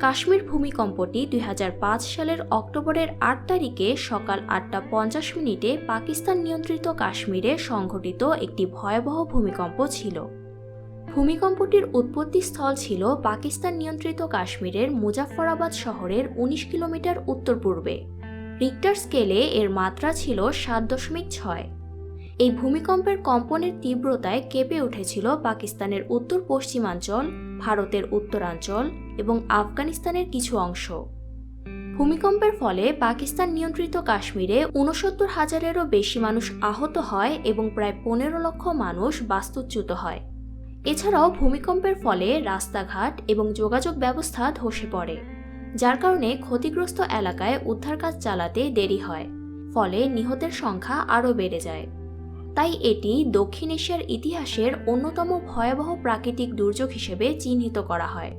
কাশ্মীর ভূমিকম্পটি দুই হাজার পাঁচ সালের অক্টোবরের আট তারিখে সকাল আটটা পঞ্চাশ মিনিটে পাকিস্তান নিয়ন্ত্রিত কাশ্মীরে সংঘটিত একটি ভয়াবহ ভূমিকম্প ছিল। ভূমিকম্পটির উৎপত্তিস্থল ছিল পাকিস্তান নিয়ন্ত্রিত কাশ্মীরের মুজাফফরাবাদ শহরের ১৯ কিলোমিটার উত্তর পূর্বে। রিক্টার স্কেলে এর মাত্রা ছিল সাত দশমিক ছয়। এই ভূমিকম্পের কম্পনের তীব্রতায় কেঁপে উঠেছিল পাকিস্তানের উত্তর পশ্চিমাঞ্চল, ভারতের উত্তরাঞ্চল এবং আফগানিস্তানের কিছু অংশ। ভূমিকম্পের ফলে পাকিস্তান নিয়ন্ত্রিত কাশ্মীরে ঊনসত্তর হাজারেরও বেশি মানুষ আহত হয় এবং প্রায় পনেরো লক্ষ মানুষ বাস্তুচ্যুত হয়। এছাড়াও ভূমিকম্পের ফলে রাস্তাঘাট এবং যোগাযোগ ব্যবস্থা ধসে পড়ে, যার কারণে ক্ষতিগ্রস্ত এলাকায় উদ্ধার কাজ চালাতে দেরি হয়, ফলে নিহতের সংখ্যা আরও বেড়ে যায়। তাই এটি দক্ষিণ এশিয়ার ইতিহাসের অন্যতম ভয়াবহ প্রাকৃতিক দুর্যোগ হিসেবে চিহ্নিত করা হয়।